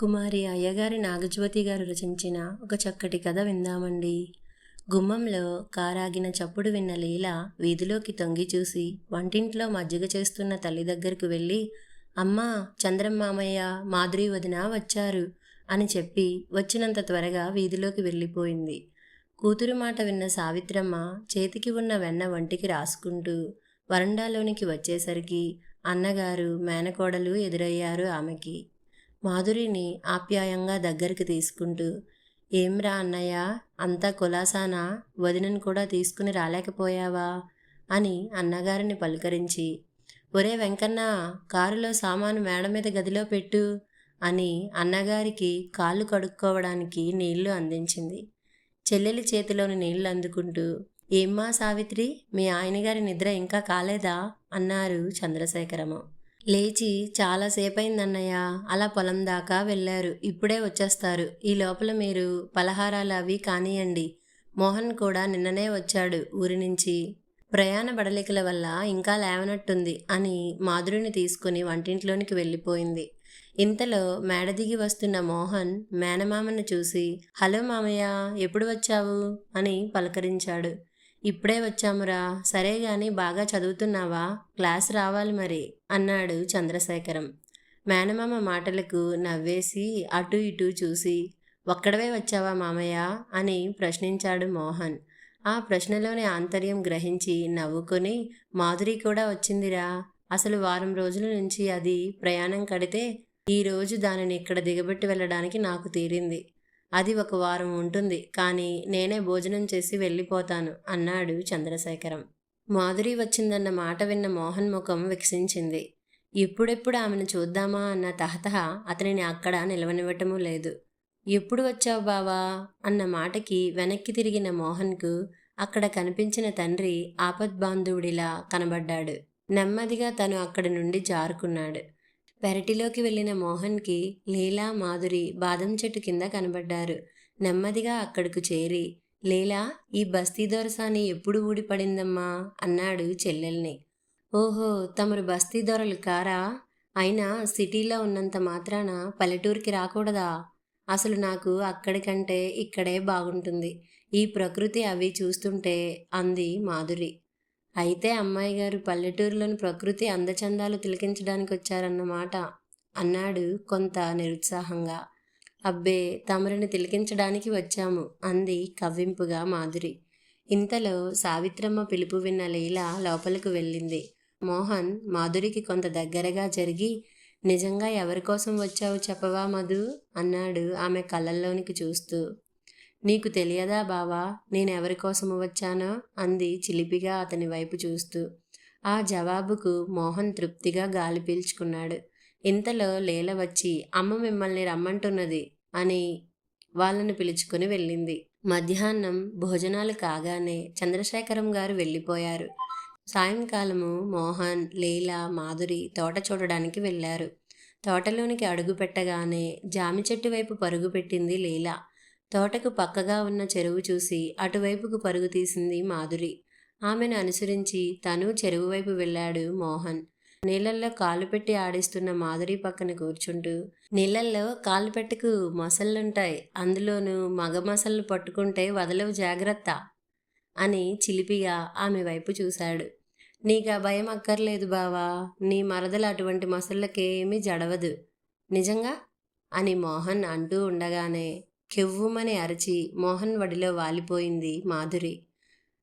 కుమారి అయ్యగారి నాగజ్యోతి గారు రచించిన ఒక చక్కటి కథ విందామండి. గుమ్మంలో కారాగిన చప్పుడు విన్న లీల వీధిలోకి తొంగి చూసి వంటింట్లో మజ్జిగ చేస్తున్న తల్లి దగ్గరకు వెళ్ళి అమ్మా చంద్రం మామయ్య మాధురి వదిన వచ్చారు అని చెప్పి వచ్చినంత త్వరగా వీధిలోకి వెళ్ళిపోయింది. కూతురు మాట విన్న సావిత్రమ్మ చేతికి ఉన్న వెన్న వంటికి రాసుకుంటూ వరండాలోనికి వచ్చేసరికి అన్నగారు మేనకోడలు ఎదురయ్యారు ఆమెకి. మాధురిని ఆప్యాయంగా దగ్గరికి తీసుకుంటూ ఏమ్రా అన్నయ్య అంతా కులాసానా? వదినను కూడా తీసుకుని రాలేకపోయావా? అని అన్నగారిని పలుకరించి ఒరే వెంకన్న కారులో సామాను మేడ మీద గదిలో పెట్టు అని అన్నగారికి కాళ్ళు కడుక్కోవడానికి నీళ్ళు అందించింది. చెల్లెలి చేతిలోని నీళ్ళు అందుకుంటూ ఏమ్మా సావిత్రి మీ ఆయనగారి నిద్ర ఇంకా కాలేదా? అన్నారు చంద్రశేఖరము. లేచి చాలాసేపయిందన్నయ్య అలా పొలం దాకా వెళ్ళారు. ఇప్పుడే వచ్చేస్తారు. ఈ లోపల మీరు పలహారాలు అవి కానియండి. మోహన్ కూడా నిన్ననే వచ్చాడు ఊరి నుంచి. ప్రయాణ బడలికల వల్ల ఇంకా లేవనట్టుంది అని మాధురిని తీసుకుని వంటింట్లోనికి వెళ్ళిపోయింది. ఇంతలో మేడ దిగి వస్తున్న మోహన్ మేనమామను చూసి హలో మామయ్య ఎప్పుడు వచ్చావు? అని పలకరించాడు. ఇప్పుడే వచ్చామురా. సరే గాని బాగా చదువుతున్నావా? క్లాస్ రావాలి మరి అన్నాడు చంద్రశేఖరం. మేనమామ మాటలకు నవ్వేసి అటు ఇటు చూసి ఒక్కడవే వచ్చావా మామయ్య? అని ప్రశ్నించాడు మోహన్. ఆ ప్రశ్నలోని ఆంతర్యం గ్రహించి నవ్వుకొని మాధురి కూడా వచ్చిందిరా. అసలు వారం రోజుల నుంచి అది ప్రయాణం కడితే ఈరోజు దానిని ఇక్కడ దిగబెట్టి వెళ్ళడానికి నాకు తీరింది. అది ఒక వారం ఉంటుంది. కానీ నేనే భోజనం చేసి వెళ్ళిపోతాను అన్నాడు చంద్రశేఖరం. మాధురి వచ్చిందన్న మాట విన్న మోహన్ ముఖం వికసించింది. ఎప్పుడెప్పుడు ఆమెను చూద్దామా అన్న తహతహ అతనిని అక్కడ నిలవనివ్వటమూ లేదు. ఎప్పుడు వచ్చావు బావా? అన్న మాటకి వెనక్కి తిరిగిన మోహన్కు అక్కడ కనిపించిన తండ్రి ఆపద్బాంధువుడిలా కనబడ్డాడు. నెమ్మదిగా తను అక్కడి నుండి జారుకున్నాడు. పెరటిలోకి వెళ్ళిన మోహన్కి లీలా మాధురి బాదం చెట్టు కింద కనబడ్డారు. నెమ్మదిగా అక్కడకు చేరి లీలా ఈ బస్తీ దొరసాని ఎప్పుడు ఊడిపడిందమ్మా? అన్నాడు చెల్లెల్ని. ఓహో తమరు బస్తీ దొరలు కారా? అయినా సిటీలో ఉన్నంత మాత్రాన పల్లెటూరికి రాకూడదా? అసలు నాకు అక్కడికంటే ఇక్కడే బాగుంటుంది. ఈ ప్రకృతి అవి చూస్తుంటే అంది మాధురి. అయితే అమ్మాయి గారు పల్లెటూరులోని ప్రకృతి అందచందాలు తిలకించడానికి వచ్చారన్నమాట అన్నాడు కొంత నిరుత్సాహంగా. అబ్బే తమరిని తిలకించడానికి వచ్చాము అంది కవ్వింపుగా మాధురి. ఇంతలో సావిత్రమ్మ పిలుపు విన్న లీల లోపలికి వెళ్ళింది. మోహన్ మాధురికి కొంత దగ్గరగా జరిగి నిజంగా ఎవరి కోసం వచ్చావు చెప్పవా మధు? అన్నాడు ఆమె కళ్ళల్లోనికి చూస్తూ. నీకు తెలియదా బావా? నేనెవరి కోసము వచ్చానో? అంది చిలిపిగా అతని వైపు చూస్తూ. ఆ జవాబుకు మోహన్ తృప్తిగా గాలి పీల్చుకున్నాడు. ఇంతలో లీల వచ్చి అమ్మ మిమ్మల్ని రమ్మంటున్నది అని వాళ్ళను పిలుచుకుని వెళ్ళింది. మధ్యాహ్నం భోజనాలు కాగానే చంద్రశేఖరం గారు వెళ్ళిపోయారు. సాయంకాలము మోహన్ లీల మాధురి తోట చూడడానికి వెళ్ళారు. తోటలోనికి అడుగు పెట్టగానే జామి చెట్టు వైపు పరుగు పెట్టింది లీల. తోటకు పక్కగా ఉన్న చెరువు చూసి అటువైపుకు పరుగు తీసింది మాధురి. ఆమెను అనుసరించి తను చెరువు వైపు వెళ్ళాడు మోహన్. నీళ్ళల్లో కాలు పెట్టి ఆడిస్తున్న మాధురి పక్కన కూర్చుంటూ నీళ్ళల్లో కాలు పెట్టకు మొసళ్ళుంటాయి అందులోనూ మగ మొసళ్ళు పట్టుకుంటే వదలవు జాగ్రత్త అని చిలిపిగా ఆమె వైపు చూశాడు. నీకు భయం అక్కర్లేదు బావా నీ మరదలు అటువంటి మొసళ్ళకేమీ జడవదు. నిజంగా? అని మోహన్ అంటూ ఉండగానే కెవ్వుమని అరచి మోహన్ వడిలో వాలిపోయింది మాధురి.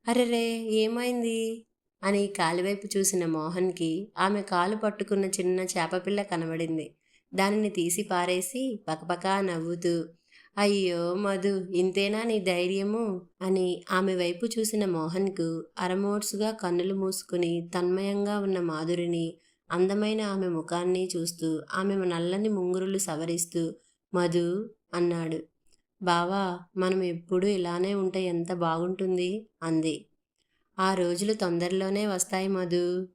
అరెరే ఏమైంది? అని కాలివైపు చూసిన మోహన్కి ఆమె కాలు పట్టుకున్న చిన్న చేపపిల్ల కనబడింది. దానిని తీసి పారేసి పకపకా నవ్వుతూ అయ్యో మధు ఇంతేనా నీ ధైర్యము? అని ఆమె వైపు చూసిన మోహన్కు అరమోడ్సుగా కన్నులు మూసుకుని తన్మయంగా ఉన్న మాధురిని అందమైన ఆమె ముఖాన్ని చూస్తూ ఆమె నల్లని ముంగురులు సవరిస్తూ మధు అన్నాడు. బావా మనం ఎప్పుడూ ఇలానే ఉంటే ఎంత బాగుంటుంది అంది. ఆ రోజులు తొందరలోనే వస్తాయి మధు.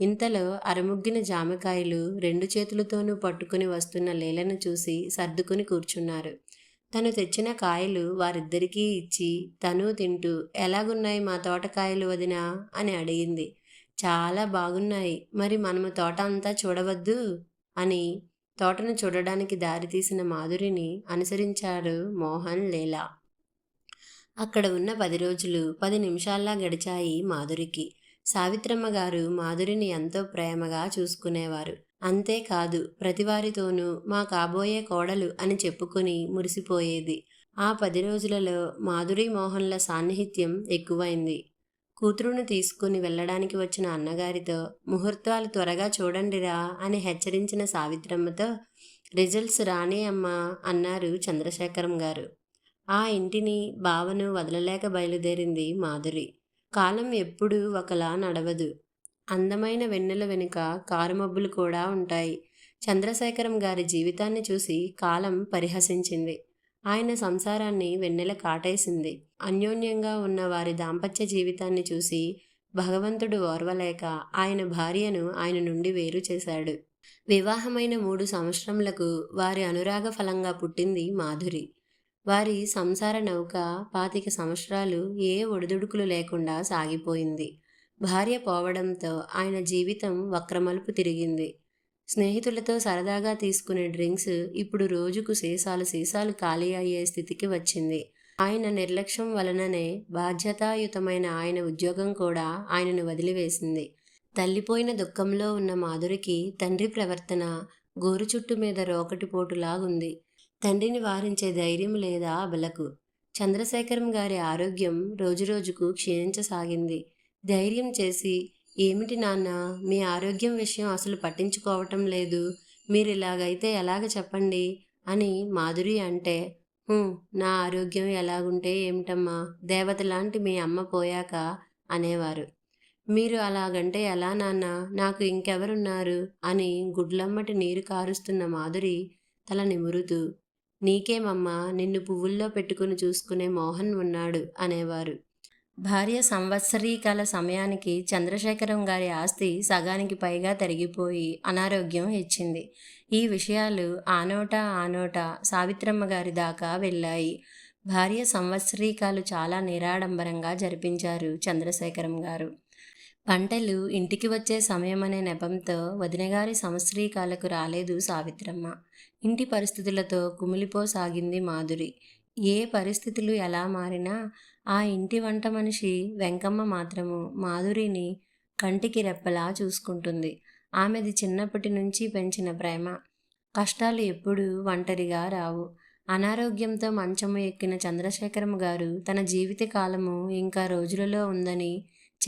ఇంతలో అరముగ్గిన జామకాయలు రెండు చేతులతోనూ పట్టుకుని వస్తున్న లీలను చూసి సర్దుకుని కూర్చున్నారు. తను తెచ్చిన కాయలు వారిద్దరికీ ఇచ్చి తను తింటూ ఎలాగున్నాయి మా తోటకాయలు వదినా? అని అడిగింది. చాలా బాగున్నాయి. మరి మనము తోట అంతా చూడవద్దు? అని తోటను చూడడానికి దారితీసిన మాధురిని అనుసరించారు మోహన్ లీలా. అక్కడ ఉన్న పది రోజులు పది నిమిషాల్లా గడిచాయి మాధురికి. సావిత్రమ్మ గారు మాధురిని ఎంతో ప్రేమగా చూసుకునేవారు. అంతేకాదు ప్రతివారితోనూ మా కాబోయే కోడలు అని చెప్పుకుని మురిసిపోయేది. ఆ పది రోజులలో మాధురి మోహన్ల సాన్నిహిత్యం ఎక్కువైంది. కూతురును తీసుకుని వెళ్ళడానికి వచ్చిన అన్నగారితో ముహూర్తాలు త్వరగా చూడండిరా అని హెచ్చరించిన సావిత్రమ్మతో రిజల్ట్స్ రానే అమ్మా అన్నారు చంద్రశేఖరం గారు. ఆ ఇంటిని భావను వదలలేక బయలుదేరింది మాధురి. కాలం ఎప్పుడూ ఒకలా నడవదు. అందమైన వెన్నెల వెనుక కారుమబ్బులు కూడా ఉంటాయి చంద్రశేఖరం గారి జీవితాన్ని చూసి కాలం పరిహసించింది. ఆయన సంసారాన్ని వెన్నెల కాటేసింది. అన్యోన్యంగా ఉన్న వారి దాంపత్య జీవితాన్ని చూసి భగవంతుడు ఓర్వలేక ఆయన భార్యను ఆయన నుండి వేరు చేశాడు. వివాహమైన మూడు సంవత్సరములకు వారి అనురాగ ఫలంగా పుట్టింది మాధురి. వారి సంసార నౌక పాతిక సంవత్సరాలు ఏ ఒడిదుడుకులు లేకుండా సాగిపోయింది. భార్య పోవడంతో ఆయన జీవితం వక్రమలుపు తిరిగింది. స్నేహితులతో సరదాగా తీసుకునే డ్రింక్స్ ఇప్పుడు రోజుకు సీసాలు సీసాలు ఖాళీ అయ్యే స్థితికి వచ్చింది. ఆయన నిర్లక్ష్యం వలననే బాధ్యతాయుతమైన ఆయన ఉద్యోగం కూడా ఆయనను వదిలివేసింది. తల్లిపోయిన దుఃఖంలో ఉన్న మాధురికి తండ్రి ప్రవర్తన గోరు చుట్టు మీద రోకటిపోటులాగుంది తండ్రిని వారించే ధైర్యం లేదా అబలకు? చంద్రశేఖరం గారి ఆరోగ్యం రోజురోజుకు క్షీణించసాగింది. ధైర్యం చేసి ఏమిటి నాన్న మీ ఆరోగ్యం విషయం అసలు పట్టించుకోవటం లేదు. మీరు ఇలాగైతే ఎలాగ చెప్పండి అని మాధురి అంటే నా ఆరోగ్యం ఎలాగుంటే ఏమిటమ్మా? దేవత లాంటి మీ అమ్మ పోయాక అనేవారు. మీరు అలాగంటే ఎలా నాన్న? నాకు ఇంకెవరున్నారు? అని గుడ్లమ్మటి నీరు కారుస్తున్న మాధురి తల నిమురుతూ నీకేమమ్మా? నిన్ను పువ్వుల్లో పెట్టుకుని చూసుకునే మోహన్ ఉన్నాడు అనేవారు. భార్య సంవత్సరీకాల సమయానికి చంద్రశేఖరం గారి ఆస్తి సగానికి పైగా తరిగిపోయి అనారోగ్యం ఇచ్చింది. ఈ విషయాలు ఆనోట ఆనోట సావిత్రమ్మ గారి దాకా వెళ్ళాయి. భార్య సంవత్సరీకాలు చాలా నిరాడంబరంగా జరిపించారు చంద్రశేఖరం గారు. పంటలు ఇంటికి వచ్చే సమయం అనే నెపంతో వదినగారి సంవత్సరీకాలకు రాలేదు సావిత్రమ్మ. ఇంటి పరిస్థితులతో కుమిలిపోసాగింది మాధురి. ఏ పరిస్థితులు ఎలా మారినా ఆ ఇంటి వంట మనిషి వెంకమ్మ మాత్రము మాధురిని కంటికి రెప్పలా చూసుకుంటుంది. ఆమెది చిన్నప్పటి నుంచి పెంచిన ప్రేమ. కష్టాలు ఎప్పుడూ ఒంటరిగా రావు. అనారోగ్యంతో మంచము ఎక్కిన చంద్రశేఖరం గారు తన జీవిత కాలము ఇంకా రోజులలో ఉందని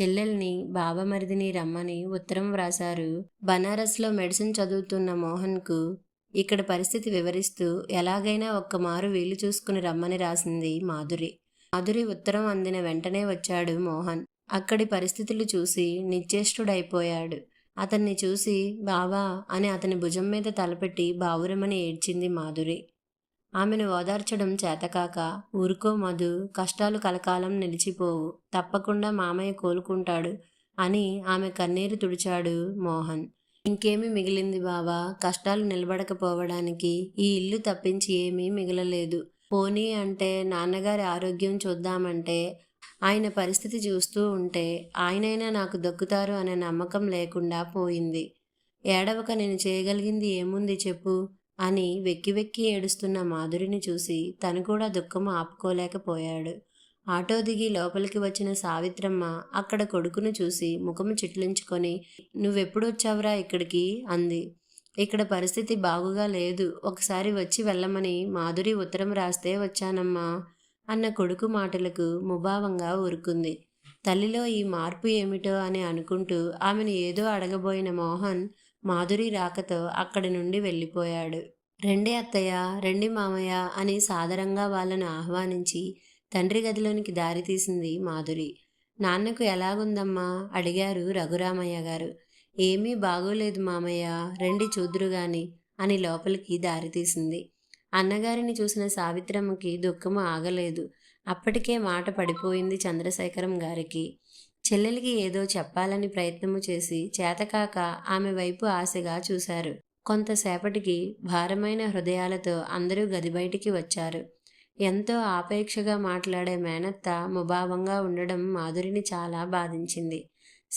చెల్లెల్ని బావమరిదిని రమ్మని ఉత్తరం వ్రాశారు. బనారస్లో మెడిసిన్ చదువుతున్న మోహన్కు ఇక్కడ పరిస్థితి వివరిస్తూ ఎలాగైనా ఒక్కమారు వీలు చూసుకుని రమ్మని రాసింది మాధురి. మాధురి ఉత్తరం అందిన వెంటనే వచ్చాడు మోహన్. అక్కడి పరిస్థితులు చూసి నిశ్చేష్టుడైపోయాడు. అతన్ని చూసి బావా అని అతని భుజం మీద తలపెట్టి బావురమని ఏడ్చింది మాధురి. ఆమెను ఓదార్చడం చేతకాక ఊరుకో మధు కష్టాలు కలకాలం నిలిచిపోవు తప్పకుండా మామయ్య కోలుకుంటాడు అని ఆమె కన్నీరు తుడిచాడు మోహన్. ఇంకేమీ మిగిలింది బావా కష్టాలు నిలబడకపోవడానికి ఈ ఇల్లు తప్పించి ఏమీ మిగలలేదు. పోనీ అంటే నాన్నగారి ఆరోగ్యం చూద్దామంటే ఆయన పరిస్థితి చూస్తూ ఉంటే ఆయనైనా నాకు దక్కుతారు అనే నమ్మకం లేకుండా పోయింది. ఏడవక నేను చేయగలిగింది ఏముంది చెప్పు అని వెక్కి వెక్కి ఏడుస్తున్న మాధురిని చూసి తను కూడా దుఃఖం ఆపుకోలేకపోయాడు. ఆటో దిగి లోపలికి వచ్చిన సావిత్రమ్మ అక్కడ కొడుకును చూసి ముఖము చిట్లించుకొని నువ్వెప్పుడొచ్చావురా ఇక్కడికి? అంది. ఇక్కడ పరిస్థితి బాగుగా లేదు. ఒకసారి వచ్చి వెళ్ళమని మాధురి ఉత్తరం రాస్తే వచ్చానమ్మా అన్న కొడుకు మాటలకు ముభావంగా ఊరుకుంది. తల్లిలో ఈ మార్పు ఏమిటో అని అనుకుంటూ ఆమెను ఏదో అడగబోయిన మోహన్ మాధురి రాకతో అక్కడి నుండి వెళ్ళిపోయాడు. రెండే అత్తయ్య రెండి మామయ్య అని సాదరంగా వాళ్ళను ఆహ్వానించి తండ్రి గదిలోనికి దారి తీసింది మాధురి. నాన్నకు ఎలాగుందమ్మా? అడిగారు రఘురామయ్య గారు. ఏమీ బాగోలేదు మామయ్య రండి చూద్దురుగాని అని లోపలికి దారి తీసింది. అన్నగారిని చూసిన సావిత్రమ్మకి దుఃఖము ఆగలేదు. అప్పటికే మాట పడిపోయింది చంద్రశేఖరం గారికి. చెల్లెలికి ఏదో చెప్పాలని ప్రయత్నము చేసి చేతకాక ఆమె వైపు ఆశగా చూశారు. కొంతసేపటికి భారమైన హృదయాలతో అందరూ గది బయటికి వచ్చారు. ఎంతో ఆపేక్షగా మాట్లాడే మేనత్త ముభావంగా ఉండడం మాధురిని చాలా బాధించింది.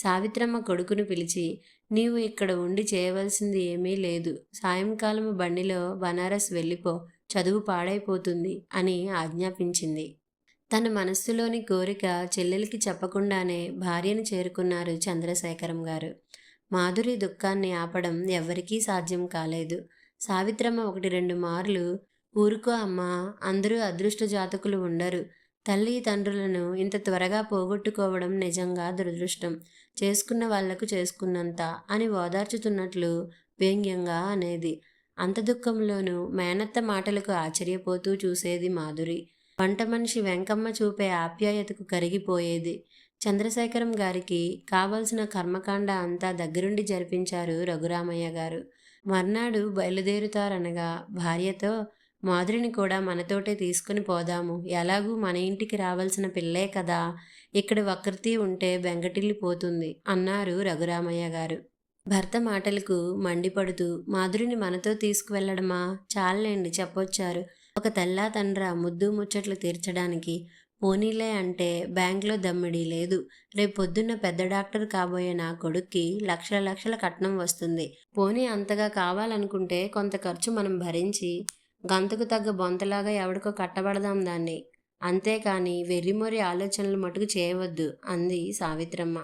సావిత్రమ్మ కొడుకును పిలిచి నీవు ఇక్కడ ఉండి చేయవలసింది ఏమీ లేదు. సాయంకాలము బండిలో బనారస్ వెళ్ళిపో చదువు పాడైపోతుంది అని ఆజ్ఞాపించింది. తన మనస్సులోని కోరిక చెల్లెలికి చెప్పకుండానే భార్యను చేరుకున్నారు చంద్రశేఖరం గారు. మాధురి దుఃఖాన్ని ఆపడం ఎవ్వరికీ సాధ్యం కాలేదు. సావిత్రమ్మ ఒకటి రెండు మార్లు ఊరుకో అమ్మా అందరూ అదృష్ట జాతకులు ఉండరు. తల్లి తండ్రులను ఇంత త్వరగా పోగొట్టుకోవడం నిజంగా దురదృష్టం. చేసుకున్న వాళ్ళకు చేసుకున్నంత అని ఓదార్చుతున్నట్లు వ్యంగ్యంగా అనేది. అంత దుఃఖంలోనూ మేనత్త మాటలకు ఆశ్చర్యపోతూ చూసేది మాధురి. వంట మనిషి వెంకమ్మ చూపే ఆప్యాయతకు కరిగిపోయేది. చంద్రశేఖరం గారికి కావలసిన కర్మకాండ అంతా దగ్గరుండి జరిపించారు రఘురామయ్య గారు. మర్నాడు బయలుదేరుతారనగా భార్యతో మాధురిని కూడా మనతోటే తీసుకుని పోదాము. ఎలాగూ మన ఇంటికి రావాల్సిన పిల్లే కదా. ఇక్కడ వక్రతి ఉంటే బెంగటిల్లిపోతుంది అన్నారు రఘురామయ్య గారు. భర్త మాటలకు మండిపడుతూ మాధురిని మనతో తీసుకువెళ్ళడమా? చాలండి చెప్పొచ్చారు. ఒక తెల్లా తండ్ర ముద్దు ముచ్చట్లు తీర్చడానికి పోనీలే అంటే బ్యాంక్లో దమ్మిడి లేదు. రేపొద్దున్న పొద్దున్న పెద్ద డాక్టర్ కాబోయే నా కొడుక్కి లక్షల లక్షల కట్నం వస్తుంది. పోనీ అంతగా కావాలనుకుంటే కొంత ఖర్చు మనం భరించి గంతకు తగ్గ బొంతలాగా ఎవడికో కట్టబడదాం దాన్ని. అంతేకాని వెర్రిమొరి ఆలోచనలు మటుకు చేయవద్దు అంది సావిత్రమ్మ.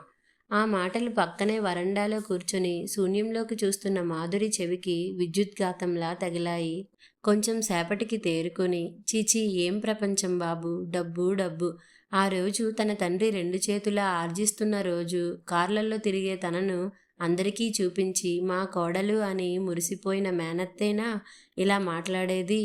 ఆ మాటలు పక్కనే వరండాలో కూర్చొని శూన్యంలోకి చూస్తున్న మాధురి చెవికి విద్యుద్ఘాతంలా తగిలాయి. కొంచెం సేపటికి తేరుకొని చీచి ఏం ప్రపంచం బాబు డబ్బు డబ్బు. ఆ రోజు తన తండ్రి రెండు చేతులా ఆర్జిస్తున్న రోజు కార్లలో తిరిగే తనను అందరికీ చూపించి మా కోడలు అని మురిసిపోయిన మేనత్తేనా ఇలా మాట్లాడేది?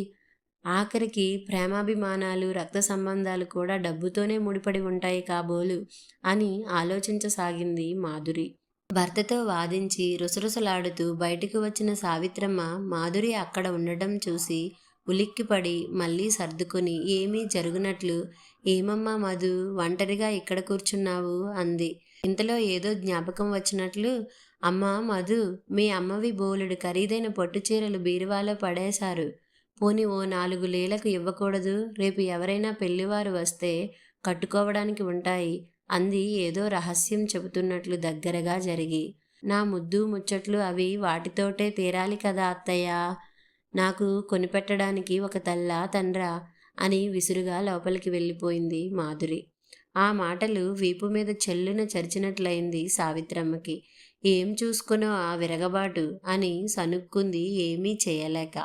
ఆఖరికి ప్రేమాభిమానాలు రక్త సంబంధాలు కూడా డబ్బుతోనే ముడిపడి ఉంటాయి కాబోలు అని ఆలోచించసాగింది మాధురి. భర్తతో వాదించి రుసరుసలాడుతూ బయటకు వచ్చిన సావిత్రమ్మ మాధురి అక్కడ ఉండటం చూసి ఉలిక్కిపడి మళ్ళీ సర్దుకుని ఏమీ జరుగునట్లు? ఏమమ్మా మధు? ఒంటరిగా ఇక్కడ కూర్చున్నావు? అంది. ఇంతలో ఏదో జ్ఞాపకం వచ్చినట్లు అమ్మ మధు మీ అమ్మవి బోలుడు ఖరీదైన పట్టు చీరలు బీరువాలో పడేశారు. పోని ఓ నాలుగు లీలకు ఇవ్వకూడదు. రేపు ఎవరైనా పెళ్ళివారు వస్తే కట్టుకోవడానికి ఉంటాయి అంది ఏదో రహస్యం చెబుతున్నట్లు దగ్గరగా జరిగి. నా ముద్దు ముచ్చట్లు అవి వాటితోటే తీరాలి కదా అత్తయ్య. నాకు కొనిపెట్టడానికి ఒక తల్లా తండ్రా అని విసురుగా లోపలికి వెళ్ళిపోయింది మాధురి. ఆ మాటలు వీపు మీద చెల్లున చరిచినట్లయింది సావిత్రమ్మకి. ఏం చూసుకునో ఆ విరగబాటు? అని సనుక్కుంది ఏమీ చేయలేక.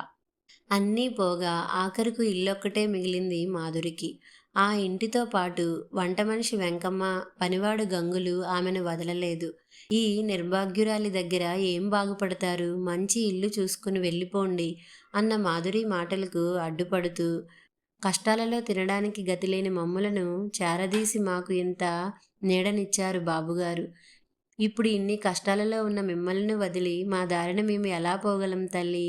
అన్నీ పోగా ఆఖరుకు ఇల్లొక్కటే మిగిలింది మాధురికి. ఆ ఇంటితో పాటు వంట మనిషి వెంకమ్మ పనివాడు గంగులు ఆమెను వదలలేదు. ఈ నిర్భాగ్యురాలి దగ్గర ఏం బాగుపడతారు? మంచి ఇల్లు చూసుకుని వెళ్ళిపోండి అన్న మాధురి మాటలకు అడ్డుపడుతూ కష్టాలలో తినడానికి గతిలేని మమ్ములను చేరదీసి మాకు ఇంత నీడనిచ్చారు బాబుగారు. ఇప్పుడు ఇన్ని కష్టాలలో ఉన్న మిమ్మల్ని వదిలి మా దారిన మేము ఎలా పోగలం తల్లి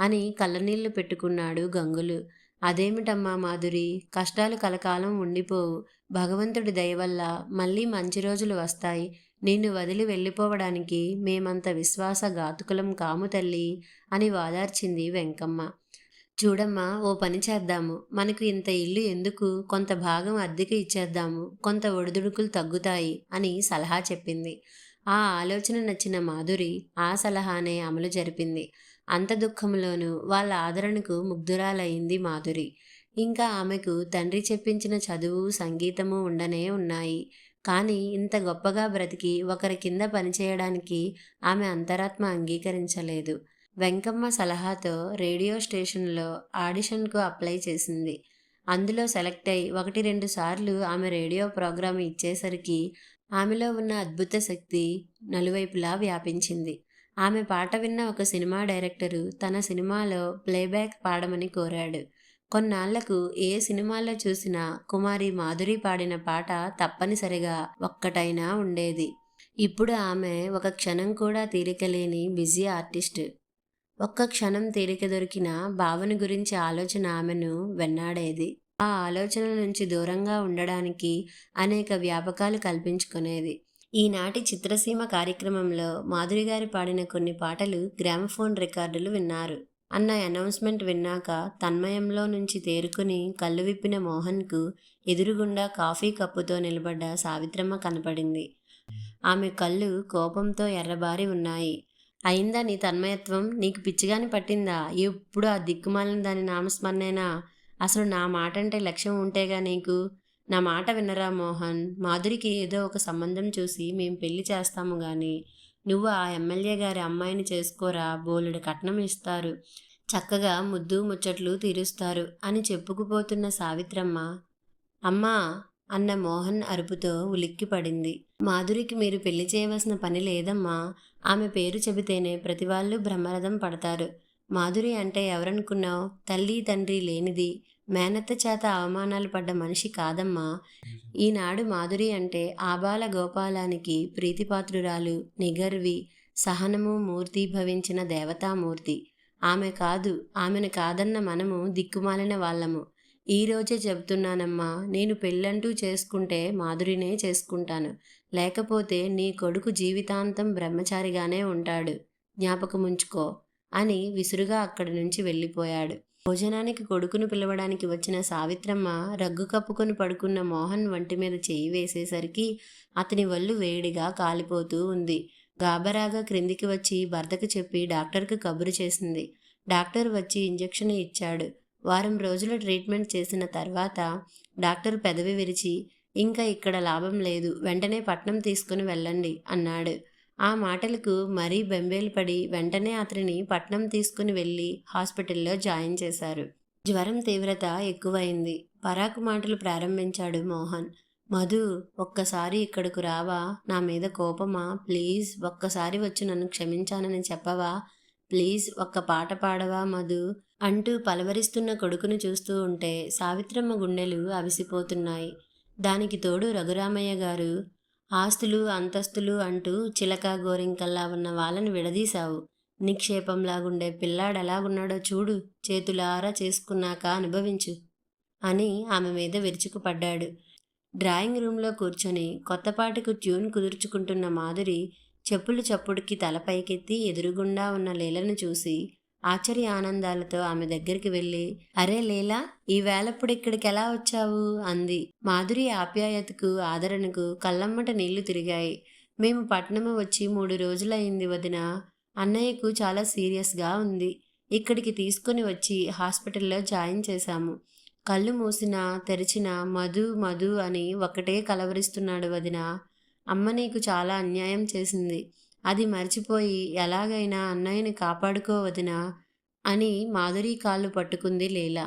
అని కళ్ళనీళ్ళు పెట్టుకున్నాడు గంగులు. అదేమిటమ్మా మాధురి కష్టాలు కలకాలం ఉండిపోవు. భగవంతుడి దయవల్ల మళ్ళీ మంచి రోజులు వస్తాయి. నిన్ను వదిలి వెళ్ళిపోవడానికి మేమంత విశ్వాస ఘాతుకులం కాము తల్లి అని వాదార్చింది వెంకమ్మ. చూడమ్మా ఓ పని చేద్దాము. మనకు ఇంత ఇల్లు ఎందుకు? కొంత భాగం అద్దెకి ఇచ్చేద్దాము. కొంత ఒడిదుడుకులు తగ్గుతాయి అని సలహా చెప్పింది. ఆ ఆలోచన నచ్చిన మాధురి ఆ సలహానే అమలు జరిపింది. అంత దుఃఖంలోనూ వాళ్ళ ఆదరణకు ముగ్ధురాలయ్యింది మాధురి. ఇంకా ఆమెకు తండ్రి చెప్పించిన చదువు సంగీతము ఉండనే ఉన్నాయి. కానీ ఇంత గొప్పగా బ్రతికి ఒకరి కింద పనిచేయడానికి ఆమె అంతరాత్మ అంగీకరించలేదు. వెంకమ్మ సలహాతో రేడియో స్టేషన్లో ఆడిషన్కు అప్లై చేసింది. అందులో సెలెక్ట్ అయి ఒకటి రెండు సార్లు ఆమె రేడియో ప్రోగ్రాం ఇచ్చేసరికి ఆమెలో ఉన్న అద్భుత శక్తి నలువైపులా వ్యాపించింది. ఆమె పాట విన్న ఒక సినిమా డైరెక్టరు తన సినిమాలో ప్లేబ్యాక్ పాడమని కోరాడు. కొన్నాళ్ళకు ఏ సినిమాలో చూసినా కుమారి మాధురి పాడిన పాట తప్పనిసరిగా ఒక్కటైనా ఉండేది. ఇప్పుడు ఆమె ఒక క్షణం కూడా తీరికలేని బిజీ ఆర్టిస్ట్. ఒక్క క్షణం తీరిక దొరికిన భావన గురించి ఆలోచన ఆమెను వెన్నాడేది. ఆ ఆలోచనల నుంచి దూరంగా ఉండడానికి అనేక వ్యాపకాలు కల్పించుకునేది. ఈనాటి చిత్రసీమ కార్యక్రమంలో మాధురి గారి పాడిన కొన్ని పాటలు గ్రామఫోన్ రికార్డులు విన్నారు. అన్న అనౌన్స్మెంట్ విన్నాక తన్మయంలో నుంచి తేరుకుని కళ్ళు విప్పిన మోహన్కు ఎదురుగుండా కాఫీ కప్పుతో నిలబడ్డ సావిత్రమ్మ కనపడింది. ఆమె కళ్ళు కోపంతో ఎర్రబారి ఉన్నాయి. అయిందా నీ తన్మయత్వం? నీకు పిచ్చిగాని పట్టిందా? ఎప్పుడు ఆ దిక్కుమాలిన దాని నామస్మరణేనా? అసలు నా మాట అంటే లక్ష్యం ఉంటేగా నీకు? నా మాట వినరా మోహన్? మాధురికి ఏదో ఒక సంబంధం చూసి మేము పెళ్ళి చేస్తాము గాని నువ్వు ఆ ఎమ్మెల్యే గారి అమ్మాయిని చేసుకోరా? బోలెడు కట్నం ఇస్తారు. చక్కగా ముద్దు ముచ్చట్లు తీరుస్తారు అని చెప్పుకుపోతున్న సావిత్రమ్మ అమ్మా అన్న మోహన్ అరుపుతో ఉలిక్కిపడింది. మాధురికి మీరు పెళ్ళి చేయవలసిన పని లేదమ్మా. ఆమె పేరు చెబితేనే ప్రతి వాళ్ళు బ్రహ్మరథం పడతారు. మాధురి అంటే ఎవరనుకున్నావు? తల్లి తండ్రి లేనిది. మేనత్త చేత అవమానాలు పడ్డ మనిషి కాదమ్మా. ఈనాడు మాధురి అంటే ఆబాల గోపాలానికి ప్రీతిపాత్రురాలు నిగర్వి సహనము మూర్తి భవించిన దేవతామూర్తి. ఆమె కాదు ఆమెను కాదన్న మనము దిక్కుమాలిన వాళ్ళము. ఈరోజే చెబుతున్నానమ్మా నేను పెళ్ళంటూ చేసుకుంటే మాధురినే చేసుకుంటాను. లేకపోతే నీ కొడుకు జీవితాంతం బ్రహ్మచారిగానే ఉంటాడు. జ్ఞాపకముంచుకో అని విసురుగా అక్కడి నుంచి వెళ్ళిపోయాడు. భోజనానికి కొడుకును పిలవడానికి వచ్చిన సావిత్రమ్మ రగ్గు కప్పుకొని పడుకున్న మోహన్ వంటి మీద చేయి వేసేసరికి అతని వల్లు వేడిగా కాలిపోతూ ఉంది. గాబరాగా క్రిందికి వచ్చి భర్తకు చెప్పి డాక్టర్కి కబురు చేసింది. డాక్టర్ వచ్చి ఇంజెక్షన్ ఇచ్చాడు. వారం రోజుల ట్రీట్మెంట్ చేసిన తర్వాత డాక్టర్ పెదవి విరిచి ఇంకా ఇక్కడ లాభం లేదు వెంటనే పట్నం తీసుకుని వెళ్ళండి అన్నాడు. ఆ మాటలకు మరీ బెంబేలు పడి వెంటనే అతనిని పట్నం తీసుకుని వెళ్ళి హాస్పిటల్లో జాయిన్ చేశారు. జ్వరం తీవ్రత ఎక్కువైంది. పరాకు మాటలు ప్రారంభించాడు మోహన్. మధు ఒక్కసారి ఇక్కడకు రావా? నా మీద కోపమా? ప్లీజ్ ఒక్కసారి వచ్చి నన్ను క్షమించానని చెప్పవా? ప్లీజ్ ఒక్క పాట పాడవా మధు? అంటూ పలవరిస్తున్న కొడుకును చూస్తూ ఉంటే సావిత్రమ్మ గుండెలు అవిసిపోతున్నాయి. దానికి తోడు రఘురామయ్య గారు ఆస్తులు అంతస్తులు అంటూ చిలక గోరింకల్లా ఉన్న వాళ్ళని విడదీశావు. నిక్షేపంలాగుండే పిల్లాడు ఎలాగున్నాడో చూడు చేతులారా చేసుకున్నాక అనుభవించు అని ఆమె మీద విరుచుకుపడ్డాడు. డ్రాయింగ్ రూమ్లో కూర్చొని కొత్తపాటికు ట్యూన్ కుదుర్చుకుంటున్న మాధురి చెప్పులు చప్పుడుకి తల పైకెత్తి ఎదురుగుండా ఉన్న లీలను చూసి ఆశ్చర్య ఆనందాలతో ఆమె దగ్గరికి వెళ్ళి అరే లీలా ఈ వేళప్పుడు ఇక్కడికి ఎలా వచ్చావు? అంది. మాధురి ఆప్యాయతకు ఆదరణకు కళ్ళమ్మట నీళ్ళు తిరిగాయి. మేము పట్నం వచ్చి మూడు రోజులైంది వదిన. అన్నయ్యకు చాలా సీరియస్గా ఉంది. ఇక్కడికి తీసుకొని వచ్చి హాస్పిటల్లో జాయిన్ చేశాము. కళ్ళు మూసినా తెరిచిన మధు మధు అని ఒకటే కలవరిస్తున్నాడు వదిన. అమ్మ నీకు చాలా అన్యాయం చేసింది. అది మర్చిపోయి ఎలాగైనా అన్నయ్యని కాపాడుకోవదినా? అని మాధురి కాళ్ళు పట్టుకుంది లీలా.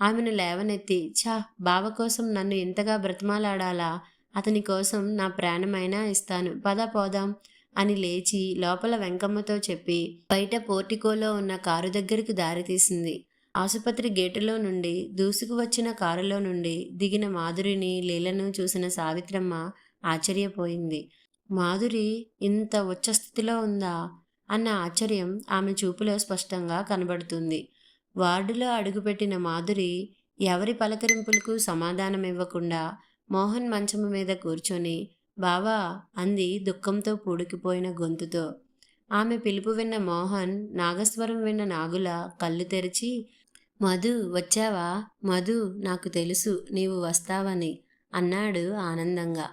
ఆమెను లేవనెత్తి ఛా బావ కోసం నన్ను ఇంతగా బ్రతమాలాడాలా? అతని కోసం నా ప్రాణమైనా ఇస్తాను. పద పోదాం అని లేచి లోపల వెంకమ్మతో చెప్పి బయట పోర్టికోలో ఉన్న కారు దగ్గరికి దారితీసింది ఆసుపత్రి గేటులో నుండి దూసుకు వచ్చిన కారులో నుండి దిగిన మాధురిని లీలను చూసిన సావిత్రమ్మ ఆశ్చర్యపోయింది. మాధురి ఇంత ఉచ్చస్థితిలో ఉందా? అన్న ఆశ్చర్యం ఆమె చూపులో స్పష్టంగా కనబడుతుంది. వార్డులో అడుగుపెట్టిన మాధురి ఎవరి పలకరింపులకు సమాధానం ఇవ్వకుండా మోహన్ మంచము మీద కూర్చొని బావా అంది దుఃఖంతో పూడుకుపోయిన గొంతుతో. ఆమె పిలుపు విన్న మోహన్ నాగస్వరం విన్న నాగుల కళ్ళు తెరిచి మధు వచ్చావా? మధు నాకు తెలుసు నీవు వస్తావని అన్నాడు ఆనందంగా.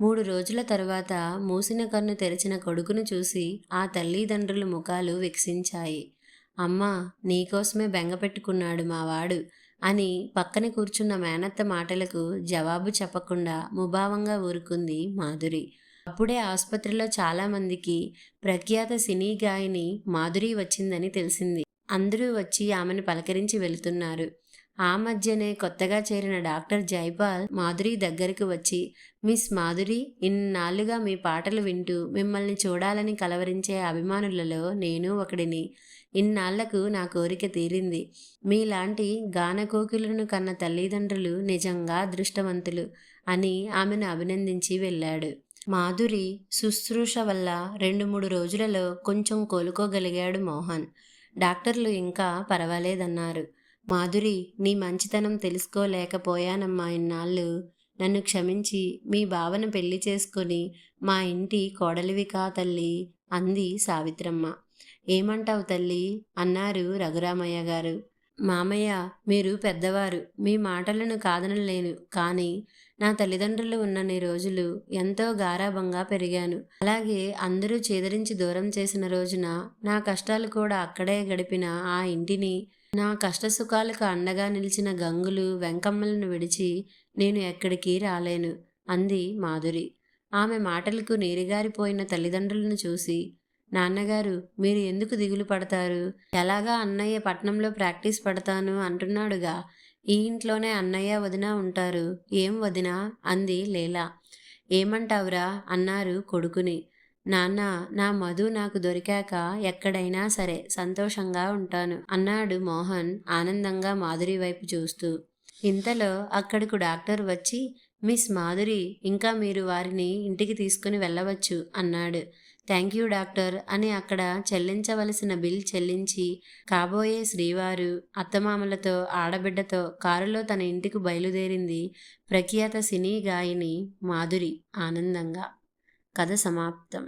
మూడు రోజుల తరువాత మూసిన కన్ను తెరిచిన కొడుకును చూసి ఆ తల్లిదండ్రుల ముఖాలు వికసించాయి. అమ్మా నీకోసమే బెంగపెట్టుకున్నాడు మావాడు అని పక్కన కూర్చున్న మేనత్త మాటలకు జవాబు చెప్పకుండా ముభావంగా ఊరుకుంది మాధురి. అప్పుడే ఆసుపత్రిలో చాలామందికి ప్రఖ్యాత సినీ గాయని మాధురి వచ్చిందని తెలిసింది. అందరూ వచ్చి ఆమెను పలకరించి వెళుతున్నారు. ఆ మధ్యనే కొత్తగా చేరిన డాక్టర్ జైపాల్ మాధురి దగ్గరకు వచ్చి మిస్ మాధురి ఇన్నాళ్ళుగా మీ పాటలు వింటూ మిమ్మల్ని చూడాలని కలవరించే అభిమానులలో నేను ఒకడిని. ఇన్నాళ్ళకు నా కోరిక తీరింది. మీలాంటి గానకోకిలను కన్న తల్లిదండ్రులు నిజంగా అదృష్టవంతులు అని ఆమెను అభినందించి వెళ్ళాడు. మాధురి శుశ్రూష వల్ల రెండు మూడు రోజులలో కొంచెం కోలుకోగలిగాడు మోహన్. డాక్టర్లు ఇంకా పర్వాలేదన్నారు. మాధురి నీ మంచితనం తెలుసుకోలేకపోయానమ్మా ఇన్నాళ్ళు. నన్ను క్షమించి మీ బావను పెళ్ళి చేసుకుని మా ఇంటి కోడలివి కా తల్లి అంది సావిత్రమ్మ. ఏమంటావు తల్లి? అన్నారు రఘురామయ్య గారు. మామయ్య మీరు పెద్దవారు మీ మాటలను కాదనలేను కానీ నా తల్లిదండ్రులు ఉన్నన్ని రోజులు ఎంతో గారాభంగా పెరిగాను. అలాగే అందరూ చేదరించి దూరం చేసిన రోజున నా కష్టాలు కూడా అక్కడే గడిపిన ఆ ఇంటిని నా కష్టసుఖాలకు అండగా నిలిచిన గంగులు వెంకమ్మలను విడిచి నేను ఎక్కడికి రాలేను అంది మాధురి. ఆమె మాటలకు నీరుగారిపోయిన తల్లిదండ్రులను చూసి నాన్నగారు మీరు ఎందుకు దిగులు పడతారు? ఎలాగా అన్నయ్య పట్నంలో ప్రాక్టీస్ పడతాను అంటున్నాడుగా. ఈ ఇంట్లోనే అన్నయ్య వదిన ఉంటారు. ఏం వదినా? అంది లీలా. ఏమంటావురా? అన్నారు కొడుకుని. నాన్న నా మధు నాకు దొరికాక ఎక్కడైనా సరే సంతోషంగా ఉంటాను అన్నాడు మోహన్ ఆనందంగా మాధురి వైపు చూస్తూ. ఇంతలో అక్కడకు డాక్టర్ వచ్చి మిస్ మాధురి ఇంకా మీరు వారిని ఇంటికి తీసుకుని వెళ్ళవచ్చు అన్నాడు. థ్యాంక్ యూ డాక్టర్ అని అక్కడ చెల్లించవలసిన బిల్ చెల్లించి కాబోయే శ్రీవారు అత్తమామలతో ఆడబిడ్డతో కారులో తన ఇంటికి బయలుదేరింది ప్రఖ్యాత సినీ గాయని మాధురి ఆనందంగా. కథ సమాప్తం.